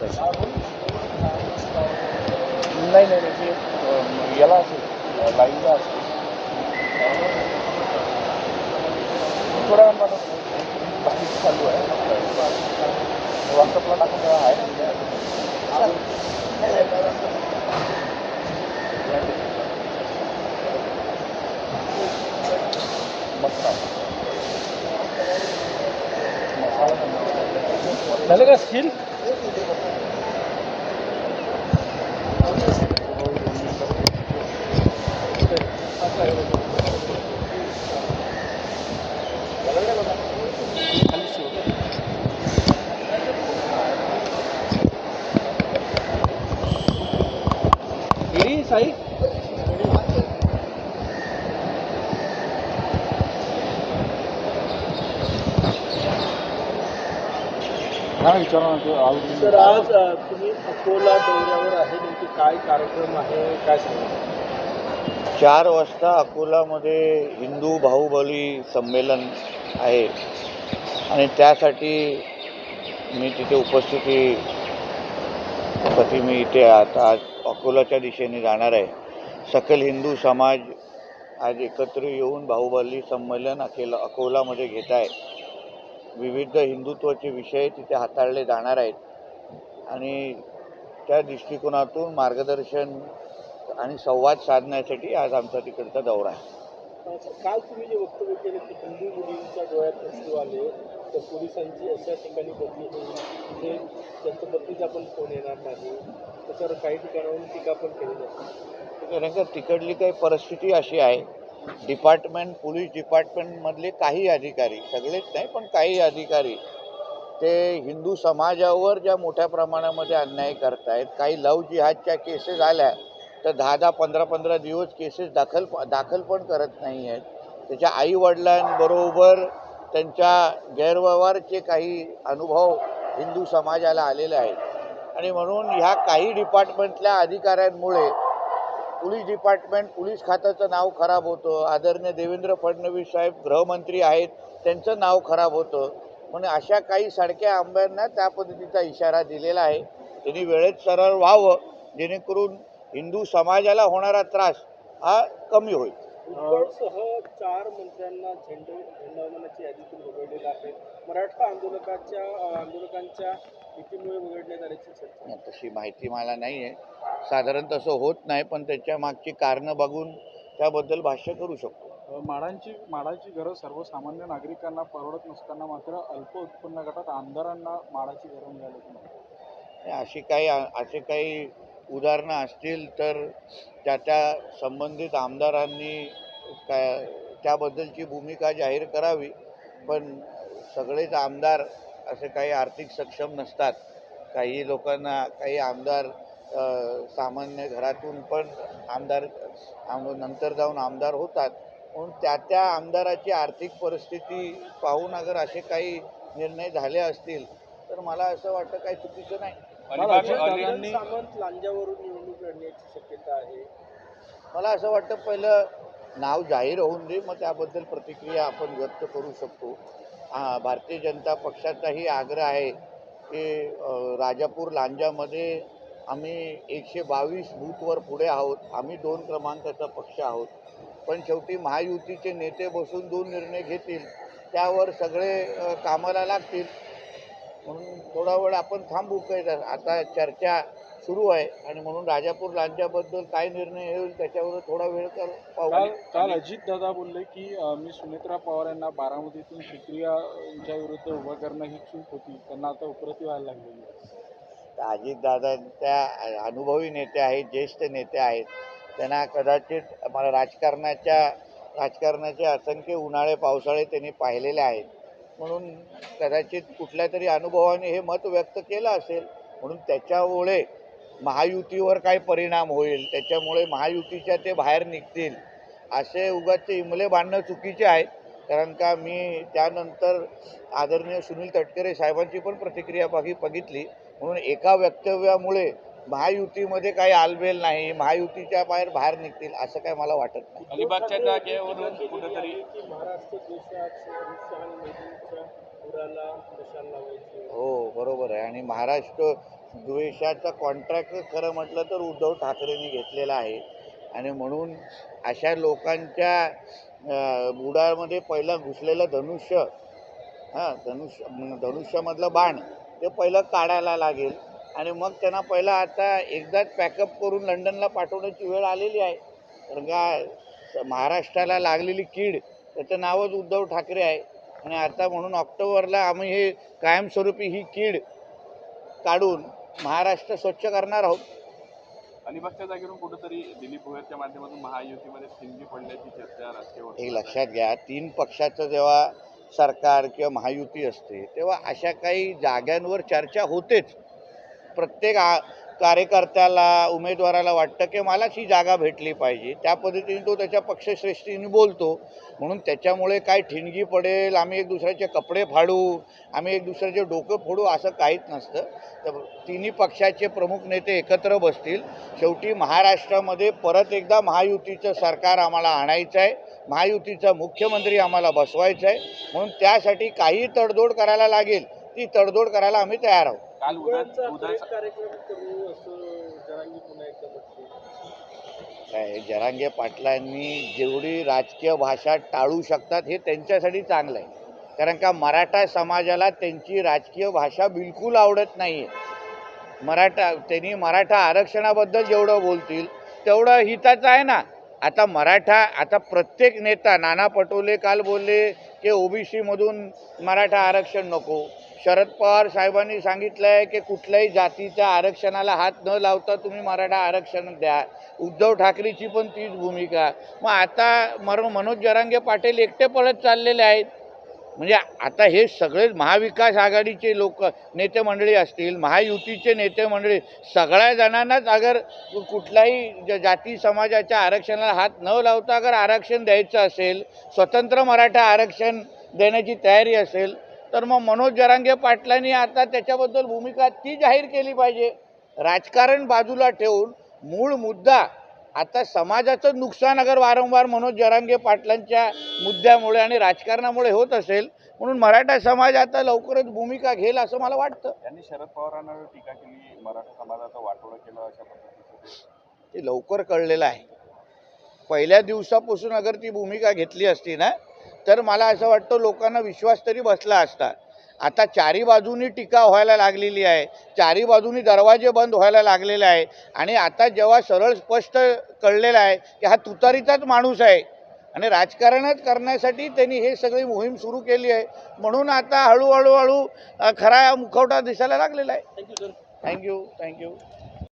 वाटतं नाही नाही म्हणजे याला असेल लाईनला असेल. थोडा वेळात मला बाकी चालू आहे. व्हॉट्सअपला टाकून ठेवा आहे. मस्त झालं का स्किल विचारा ना ते आवडली तर आज तुम्ही अकोला दौऱ्यावर आहे. नेमकी काय कार्यक्रम आहे? काय सांगा चार वाजता अकोलामध्ये हिंदू बाहुबली संमेलन आहे. आणि त्यासाठी मी तिथे उपस्थिती साठी मी इथे आता आज अकोलाच्या दिशेने जाणार आहे. सकल हिंदू समाज आज एकत्र येऊन बाहुबली संमेलन अखेला अकोलामध्ये घेत आहे. विविध हिंदुत्वाचे विषय तिथे हाताळले जाणार आहेत. आणि त्या दृष्टिकोनातून मार्गदर्शन आणि संवाद साधण्यासाठी आज आमचा तिकडचा दौरा आहे. काल तुम्ही जे वक्तव्य केलं की हिंदू मुलींच्या डोळ्यात अश्रू आले तर पोलिसांची अशा ठिकाणी बदली होईल तिथे त्यांच्या बदलीचा पण फोन येणार नाही त्याच्यावर काही ठिकाणाहून टीका पण केली जाते. कारण का तिकडली काही परिस्थिती अशी आहे डिपार्टमेंट पोलीस डिपार्टमेंटमधले काही अधिकारी सगळेच नाही पण काही अधिकारी ते हिंदू समाजावर ज्या मोठ्या प्रमाणामध्ये अन्याय करतायत काही लव जिहादच्या केसेस आल्या तर दहा दहा पंधरा पंधरा दिवस केसेस दाखल दाखल पण करत नाही आहेत त्याच्या आईवडिलांबरोबर त्यांच्या गैरव्यवहारचे काही अनुभव हिंदू समाजाला आलेले आहेत. आणि म्हणून ह्या काही डिपार्टमेंटल्या अधिकाऱ्यांमुळे पोलीस डिपार्टमेंट पोलीस खात्याचं नाव खराब होतं. आदरणीय देवेंद्र फडणवीस साहेब गृहमंत्री आहेत त्यांचं नाव खराब होतं. म्हणून अशा काही सडक्या आंब्यांना त्या पद्धतीचा इशारा दिलेला आहे. त्यांनी वेळेत सरळ व्हावं जेणेकरून हिंदू समाजाला होणारा त्रास हा कमी होईल. चार मंत्र्यांना झेंडे झेंडावमानाची यादीतून वगळलेलं आहे. मराठा आंदोलकाच्या आंदोलकांच्या युतीमुळे वगळण्यात आल्याची चर्चा. तशी माहिती मला नाही आहे साधारण तसं होत नाही पण त्याच्या मागची कारणं बघून त्याबद्दल भाष्य करू शकतो. माडांची माडाची गरज सर्वसामान्य नागरिकांना परवडत नसताना मात्र अल्प उत्पन्न गटात आमदारांना माडाची गरज मिळाली अशी काही असे काही उदाहरणं असतील तर त्या त्या संबंधित आमदारांनी काय त्याबद्दलची भूमिका जाहीर करावी पण सगळेच आमदार असे काही आर्थिक सक्षम नसतात. काही लोकांना काही आमदार सामान्य घरातून पण आमदार आम नंतर जाऊन आमदार होतात. म्हणून त्या त्या आमदाराची आर्थिक परिस्थिती पाहून अगर असे काही निर्णय झाले असतील तर मला असं वाटतं काही चुकीचं नाही. सामंत लांजावरून निवडणूक लढण्याची शक्यता आहे. मला असं वाटतं पहिलं नाव जाहीर होऊन दे मग त्याबद्दल प्रतिक्रिया आपण व्यक्त करू शकतो. हा भारतीय जनता पक्षाचाही आग्रह आहे की राजापूर लांजामध्ये आम्ही एकशे बावीस बूथवर पुढे आहोत. आम्ही दोन क्रमांकाचा पक्ष आहोत. पण शेवटी महायुतीचे नेते बसून दोन निर्णय घेतील. त्यावर सगळे कामाला लागतील. म्हणून थोडा वेळ आपण थांबू. काय आता चर्चा सुरू आहे. आणि म्हणून राजापूर लांच्याबद्दल काय निर्णय होईल त्याच्यावर थोडा वेळ कर काल पाहू काल अजित दादा बोलले की मी सुनेत्रा पवार यांना बारामतीतून सुप्रिया यांच्या विरुद्ध उभं करणं ही चूक होती. त्यांना आता उपरती व्हायला लागलेली आहे. अजितदादा त्या अनुभवी नेते आहेत ज्येष्ठ नेते आहेत त्यांना कदाचित मला राजकारणाच्या राजकारणाचे असंख्य उन्हाळे पावसाळे त्यांनी पाहिलेले आहेत. म्हणून कदाचित कुठल्या तरी अनुभवाने हे मत व्यक्त केलं असेल म्हणून त्याच्यामुळे महायुतीवर काय परिणाम होईल त्याच्यामुळे महायुतीच्या ते बाहेर निघतील असे उगाच इमले बांधणं चुकीचे आहे. कारण का मी त्यानंतर आदरणीय सुनील तटकरे साहेबांची पण प्रतिक्रिया बघी बघितली. म्हणून एका वक्तव्यामुळे महायुतीमध्ये काही आलबेल नाही महायुतीच्या बाहेर बाहेर निघतील असं काय मला वाटत नाही. अलिबागच्या जागेवरून कुठेतरी हो बरोबर आहे. आणि महाराष्ट्र द्वेषाचा कॉन्ट्रॅक्ट खरं म्हटलं तर उद्धव ठाकरेंनी घेतलेला आहे. आणि म्हणून अशा लोकांच्या बुडामध्ये पहिलं घुसलेलं धनुष्य हां धनुष्य धनुष्यामधलं बाण ते पहिलं काढायला लागेल. आणि मग त्यांना पहिला आता एकदाच पॅकअप करून लंडनला पाठवण्याची वेळ आलेली आहे. कारण का महाराष्ट्राला लागलेली कीड त्याचं नावच उद्धव ठाकरे आहे. आणि आता म्हणून ऑक्टोबरला आम्ही हे कायमस्वरूपी ही कीड काढून महाराष्ट्र स्वच्छ करणार आहोत. अलिबागच्या जागेवरून कुठेतरी दिलीप भोयरच्या माध्यमातून महायुतीमध्ये थिंगी पडल्याची चर्चा राजकीय वर्तुळात लक्षात घ्या तीन पक्षाचं जेव्हा सरकार किंवा महायुती असते तेव्हा अशा काही जाग्यांवर चर्चा होतेच. प्रत्येक आ कार्यकर्त्याला उमेदवाराला वाटतं की मलाच ही जागा भेटली पाहिजे. त्या पद्धतीने तो त्याच्या पक्षश्रेष्ठीने बोलतो. म्हणून त्याच्यामुळे काय ठिणगी पडेल आम्ही एक दुसऱ्याचे कपडे फाडू आम्ही एक दुसऱ्याचे डोकं फोडू असं काहीच नसतं. तर तिन्ही पक्षाचे प्रमुख नेते एकत्र बसतील. शेवटी महाराष्ट्रामध्ये परत एकदा महायुतीचं सरकार आम्हाला आणायचं आहे. महायुतीचा मुख्यमंत्री आम्हाला बसवायचा आहे म्हणून त्यासाठी काही तडजोड करायला लागेल. ती तडजोड करायला आम्ही तयार आहोत. काल काय जरांगे पाटलांनी जेवढी राजकीय भाषा टाळू शकतात हे त्यांच्यासाठी चांगलं आहे कारण का मराठा समाजाला त्यांची राजकीय भाषा बिलकुल आवडत नाही आहे मराठा त्यांनी मराठा आरक्षणाबद्दल जेवढं बोलतील तेवढं हिताचं आहे ना. आता मराठा आता प्रत्येक नेता नाना पटोले काल बोलले की ओबीसीमधून मराठा आरक्षण नको. शरद पवार साहेबांनी सांगितलं आहे की कुठल्याही जातीच्या आरक्षणाला हात न लावता तुम्ही मराठा आरक्षण द्या. उद्धव ठाकरेची पण तीच भूमिका. मग आता मर मनोज जरांगे पाटील एकटे पळत चाललेले आहेत. म्हणजे आता हे सगळेच महाविकास आघाडीचे लोक नेते मंडळी असतील महायुतीचे नेते मंडळी सगळ्या जणांनाच अगर कुठल्याही ज- जाती समाजाच्या आरक्षणाला हात न लावता अगर आरक्षण द्यायचं असेल स्वतंत्र मराठा आरक्षण देण्याची तयारी असेल तर मग मनोज जरांगे पाटलांनी आता त्याच्याबद्दल भूमिका ती जाहीर केली पाहिजे. राजकारण बाजूला ठेवून मूळ मुद्दा आता समाजाचं नुकसान अगर वारंवार मनोज जरांगे पाटलांच्या मुद्द्यामुळे आणि राजकारणामुळे होत असेल म्हणून मराठा समाज आता लवकरच भूमिका घेईल असं मला वाटतं. त्यांनी शरद पवारांवर टीका केली मराठा समाजाचं वाटोळं केलं अशा पद्धतीचं? ते लवकर कळलेलं आहे. पहिल्या दिवसापासून अगर ती भूमिका घेतली असती ना तर मला असं वाटतं लोकांना विश्वास तरी बसला असता. आता चारी बाजूनी टीका व्हायला लागलेली आहे. चारी बाजूनी दरवाजे बंद व्हायला लागलेले आहे. आणि आता जेव्हा सरळ स्पष्ट कळलेलं आहे की हा तुतारीचाच माणूस आहे. आणि राजकारणच करण्यासाठी त्यांनी हे सगळी मोहीम सुरू केली आहे. म्हणून आता हळूहळू हळू खरा मुखवटा दिसायला लागलेला आहे. Thank you sir thank you thank you